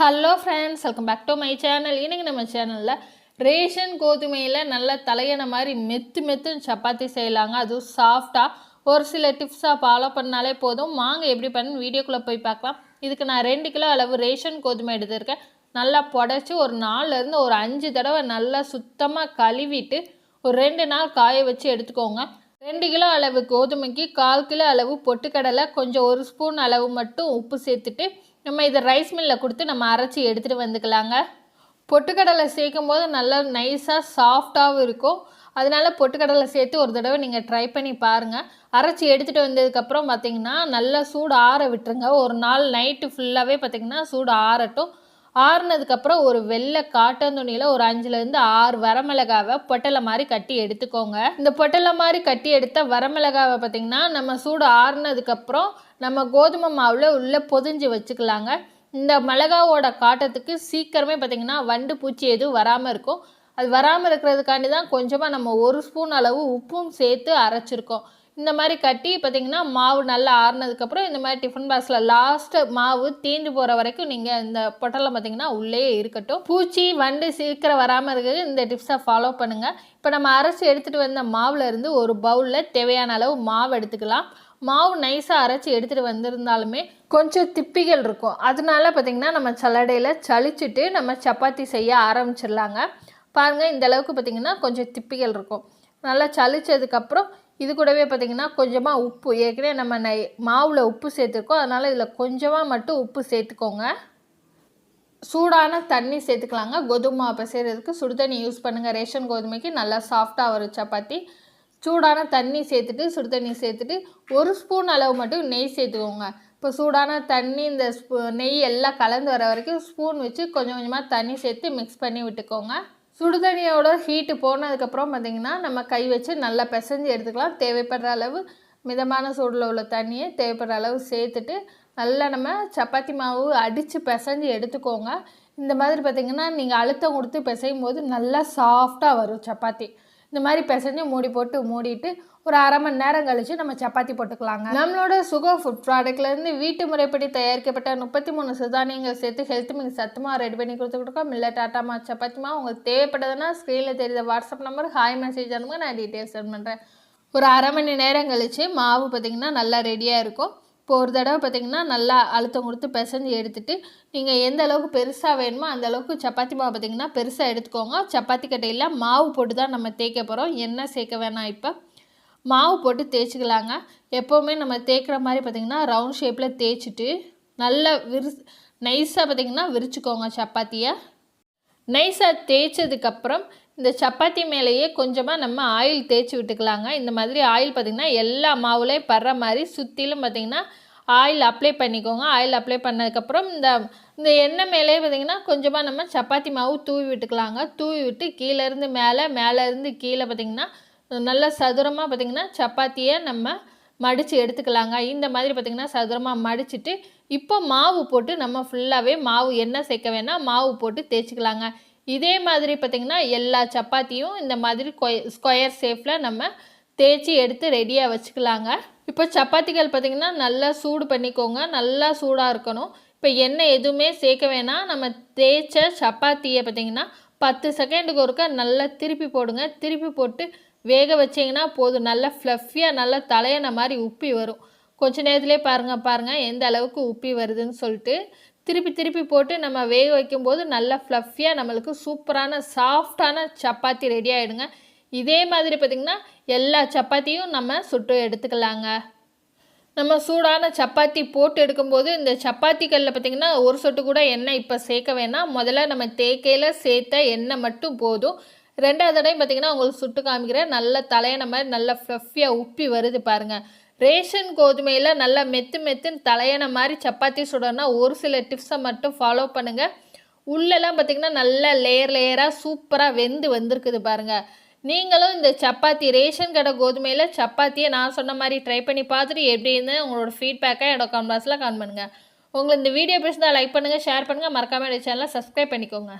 Hello friends welcome back to my channel இன்றைக்கி நம்ம சேனலில் ரேஷன் கோதுமையில் நல்லா தலையணை மாதிரி மெத்து மெத்துன்னு சப்பாத்தி செய்யலாங்க. அதுவும் சாஃப்டாக ஒரு சில டிப்ஸாக ஃபாலோ பண்ணாலே போதும். வாங்க எப்படி பண்ணு? வீடியோக்குள்ளே போய் பார்க்கலாம். இதுக்கு நான் ரெண்டு கிலோ அளவு ரேஷன் கோதுமை எடுத்திருக்கேன். நல்லா புடச்சி ஒரு நாலுலேருந்து ஒரு அஞ்சு தடவை நல்லா சுத்தமாக கழுவிட்டு ஒரு ரெண்டு நாள் காய வச்சு எடுத்துக்கோங்க. ரெண்டு கிலோ அளவு கோதுமைக்கு கால் கிலோ அளவு பொட்டுக்கடலை கொஞ்சம் ஒரு ஸ்பூன் அளவு மட்டும் உப்பு சேர்த்துட்டு நம்ம இதை ரைஸ் மில்லில் கொடுத்து நம்ம அரைச்சி எடுத்துகிட்டு வந்துக்கலாங்க. பொட்டுக்கடலை சேர்க்கும் போது நல்லா நைஸாக சாஃப்டாகவும் இருக்கும். அதனால பொட்டுக்கடலை சேர்த்து ஒரு தடவை நீங்கள் ட்ரை பண்ணி பாருங்கள் அரைச்சி எடுத்துகிட்டு வந்ததுக்கப்புறம் பார்த்தீங்கன்னா நல்லா சூடு ஆற விட்டுருங்க. ஒரு நாள் நைட்டு ஃபுல்லாகவே பார்த்தீங்கன்னா சூடு ஆறட்டும். ஆறுனதுக்கப்புறம் ஒரு வெள்ளை காட்டன் துணியில் ஒரு அஞ்சுலேருந்து ஆறு வரமிளகாவை பொட்டலை மாதிரி கட்டி எடுத்துக்கோங்க. இந்த பொட்டலை மாதிரி கட்டி எடுத்த வரமிளகாவை பார்த்திங்கன்னா நம்ம சூடு ஆறுனதுக்கப்புறம் நம்ம கோதுமை மாவில் உள்ளே பொதிஞ்சு வச்சுக்கலாங்க. இந்த மிளகாவோட காட்டத்துக்கு சீக்கிரமே பார்த்திங்கன்னா வண்டு பூச்சி எதுவும் வராமல் இருக்கும். அது வராமல் இருக்கிறதுக்காண்டி தான் கொஞ்சமாக நம்ம ஒரு ஸ்பூன் அளவு உப்பும் சேர்த்து அரைச்சிருக்கோம். இந்த மாதிரி கட்டி பார்த்திங்கன்னா மாவு நல்லா ஆறுனதுக்கப்புறம் இந்த மாதிரி டிஃபன் பாக்ஸில் லாஸ்ட்டு மாவு தீந்து போகிற வரைக்கும் நீங்கள் இந்த பொட்டலம் பார்த்திங்கன்னா உள்ளே இருக்கட்டும். பூச்சி வண்டு சீக்கிரம் வராமல் இருக்கிறது இந்த டிப்ஸை ஃபாலோ பண்ணுங்கள் இப்போ நம்ம அரைச்சி எடுத்துகிட்டு வந்த மாவில் இருந்து ஒரு பவுலில் தேவையான அளவு மாவு எடுத்துக்கலாம். மாவு நைஸாக அரைச்சி எடுத்துகிட்டு வந்திருந்தாலுமே கொஞ்சம் திப்பிகள் இருக்கும். அதனால பார்த்திங்கன்னா நம்ம சல்லடையில் சளிச்சுட்டு நம்ம சப்பாத்தி செய்ய ஆரம்பிச்சிடலாங்க. பாருங்கள் இந்த அளவுக்கு பார்த்திங்கன்னா கொஞ்சம் திப்பிகள் இருக்கும். நல்லா சளிச்சதுக்கப்புறம் இது கூடவே பார்த்திங்கன்னா கொஞ்சமாக உப்பு. ஏற்கனவே நம்ம நை மாவில் உப்பு சேர்த்துருக்கோம். அதனால் இதில் கொஞ்சமாக மட்டும் உப்பு சேர்த்துக்கோங்க. சூடான தண்ணி சேர்த்துக்கலாங்க. கோதுமை மாவு செய்கிறதுக்கு சுடு தண்ணி யூஸ் பண்ணுங்கள் ரேஷன் கோதுமைக்கு நல்லா சாஃப்டாக வரும் சப்பாத்தி. சூடான தண்ணி சேர்த்துட்டு சுடு தண்ணி சேர்த்துட்டு ஒரு ஸ்பூன் அளவு மட்டும் நெய் சேர்த்துக்கோங்க. இப்போ சூடான தண்ணி இந்த ஸ்பூ நெய் எல்லாம் கலந்து வர வரைக்கும் ஸ்பூன் வச்சு கொஞ்சம் கொஞ்சமாக தண்ணி சேர்த்து மிக்ஸ் பண்ணி விட்டுக்கோங்க. சுடுதண்ணியோட ஹீட்டு போனதுக்கப்புறம் பார்த்திங்கன்னா நம்ம கை வச்சு நல்லா பிசைஞ்சு எடுத்துக்கலாம். தேவைப்படுற அளவு மிதமான சூடில் உள்ள தண்ணியை தேவைப்படுற அளவு சேர்த்துட்டு நல்லா நம்ம சப்பாத்தி மாவு அடித்து பிசைஞ்சு எடுத்துக்கோங்க. இந்த மாதிரி பார்த்திங்கன்னா நீங்கள் அழுத்தம் கொடுத்து பிசையும் போது நல்லா சாஃப்டாக வரும் சப்பாத்தி. இந்த மாதிரி பிசைஞ்சு மூடி போட்டு மூடிட்டு ஒரு அரை மணி நேரம் கழித்து நம்ம சப்பாத்தி போட்டுக்கலாங்க. நம்மளோட சுகர் ஃபுட் ப்ராடக்ட்லேருந்து வீட்டு முறைப்படி தயாரிக்கப்பட்ட முப்பத்தி மூணு சிறுதானியங்கள் சேர்த்து ஹெல்த் மிக்ஸ் சத்துமாக ரெடி பண்ணி கொடுத்துக்கிட்டோம் மில்ல டாட்டாமா சப்பாத்திமா உங்களுக்கு தேவைப்பட்டதுன்னா ஸ்க்ரீனில் தெரியுத வாட்ஸ்அப் நம்பர் ஹாய் மெசேஜ் அனுப்புங்க. நான் டீட்டெயில்ஸ் சென்ட் பண்ணுறேன் ஒரு அரை மணி நேரம் கழித்து மாவு பார்த்திங்கன்னா நல்லா ரெடியாக இருக்கும். இப்போ ஒரு தடவை பார்த்திங்கன்னா நல்லா அழுத்தம் கொடுத்து பிசைஞ்சு எடுத்துகிட்டு நீங்கள் எந்த அளவுக்கு பெருசாக வேணுமோ அந்த அளவுக்கு சப்பாத்தி மாவு பார்த்திங்கன்னா பெருசாக எடுத்துக்கோங்க. சப்பாத்தி கட்டையில் மாவு போட்டு தான் நம்ம தேய்க்க போகிறோம் எண்ணெய் சேர்க்க வேணாம் இப்போ. மாவு போட்டு தேய்ச்சிக்கலாங்க. எப்போவுமே நம்ம தேய்க்கிற மாதிரி பார்த்திங்கன்னா ரவுண்ட் ஷேப்பில் தேய்ச்சிட்டு நல்லா விரி நைஸாக பார்த்திங்கன்னா விரிச்சுக்கோங்க சப்பாத்தியை. நைஸாக தேய்ச்சதுக்கப்புறம் இந்த சப்பாத்தி மேலேயே கொஞ்சமாக நம்ம ஆயில் தேய்ச்சி விட்டுக்கலாங்க. இந்த மாதிரி ஆயில் பார்த்திங்கன்னா எல்லா மாவுலேயும் படுற மாதிரி சுற்றிலும் பார்த்திங்கன்னா ஆயில் அப்ளை பண்ணிக்கோங்க. ஆயில் அப்ளை பண்ணதுக்கப்புறம் இந்த இந்த எண்ணெய் மேலே பார்த்திங்கன்னா கொஞ்சமாக நம்ம சப்பாத்தி மாவு தூவி விட்டுக்கலாங்க. தூவி விட்டு கீழேருந்து மேலே மேலேருந்து கீழே பார்த்திங்கன்னா நல்லா சதுரமாக பார்த்திங்கன்னா சப்பாத்தியை நம்ம மடித்து எடுத்துக்கலாங்க. இந்த மாதிரி பார்த்திங்கன்னா சதுரமாக மடிச்சுட்டு இப்போ மாவு போட்டு நம்ம ஃபுல்லாகவே மாவு எண்ணெய் சேர்க்க வேணால் மாவு போட்டு தேய்ச்சிக்கலாங்க. இதே மாதிரி பார்த்திங்கன்னா எல்லா சப்பாத்தியும் இந்த மாதிரி ஸ்கொயர் ஷேப்பில் நம்ம தேய்ச்சி எடுத்து ரெடியாக வச்சுக்கலாங்க. இப்போ சப்பாத்திகள் பார்த்திங்கன்னா நல்லா சூடு பண்ணிக்கோங்க. நல்லா சூடாக இருக்கணும். இப்போ எண்ணெய் எதுவுமே சேர்க்க வேணாம். நம்ம தேய்ச்ச சப்பாத்தியை பார்த்திங்கன்னா பத்து செகண்டுக்கு ஒருக்கா நல்லா திருப்பி போடுங்க. திருப்பி போட்டு வேக வச்சிங்கன்னா போதும். நல்லா ஃப்ளஃபியாக நல்லா தலையணை மாதிரி உப்பி வரும். கொஞ்ச நேரத்துலேயே பாருங்கள் பாருங்கள் எந்த அளவுக்கு உப்பி வருதுன்னு சொல்லிட்டு திருப்பி திருப்பி போட்டு நம்ம வேக வைக்கும்போது நல்லா ஃப்ளஃபியாக நம்மளுக்கு சூப்பரான சாஃப்டான சப்பாத்தி ரெடி ஆகிடுங்க இதே மாதிரி பார்த்திங்கன்னா எல்லா சப்பாத்தியும் நம்ம சுட்டு எடுத்துக்கலாங்க. நம்ம சூடான சப்பாத்தி போட்டு எடுக்கும்போது இந்த சப்பாத்திகளில் பார்த்திங்கன்னா ஒரு சொட்டு கூட எண்ணெய் இப்போ சேர்க்க வேணாம். முதல்ல நம்ம தேக்கையில் சேர்த்த எண்ணெய் மட்டும் போதும். ரெண்டாவது தடையும் பார்த்திங்கன்னா உங்களுக்கு சுட்டு காமிக்கிறேன். நல்ல தலையணை மாதிரி நல்லா ஃப்ளஃபியாக உப்பி வருது பாருங்கள் ரேஷன் கோதுமையில் நல்லா மெத்து மெத்துன்னு தலையணை மாதிரி சப்பாத்தி சுடணும்னா ஒரு சில டிப்ஸை மட்டும் ஃபாலோ பண்ணுங்கள் உள்ளெல்லாம் பார்த்திங்கன்னா நல்லா லேயர் லேயராக சூப்பராக வெந்து வந்திருக்குது பாருங்கள் நீங்களும் இந்த சப்பாத்தி ரேஷன் கடை கோதுமையில் சப்பாத்தியை நான் சொன்ன மாதிரி ட்ரை பண்ணி பார்த்துட்டு எப்படின்னு உங்களோட ஃபீட்பேக்கை என்னோட கமெண்ட் பாக்ஸில் கான் பண்ணுங்கள் உங்களுக்கு இந்த வீடியோ பிடிச்சிருந்தால் லைக் பண்ணுங்கள் ஷேர் பண்ணுங்கள் மறக்காமல் சேனலை சப்ஸ்கிரைப் பண்ணிக்கோங்க.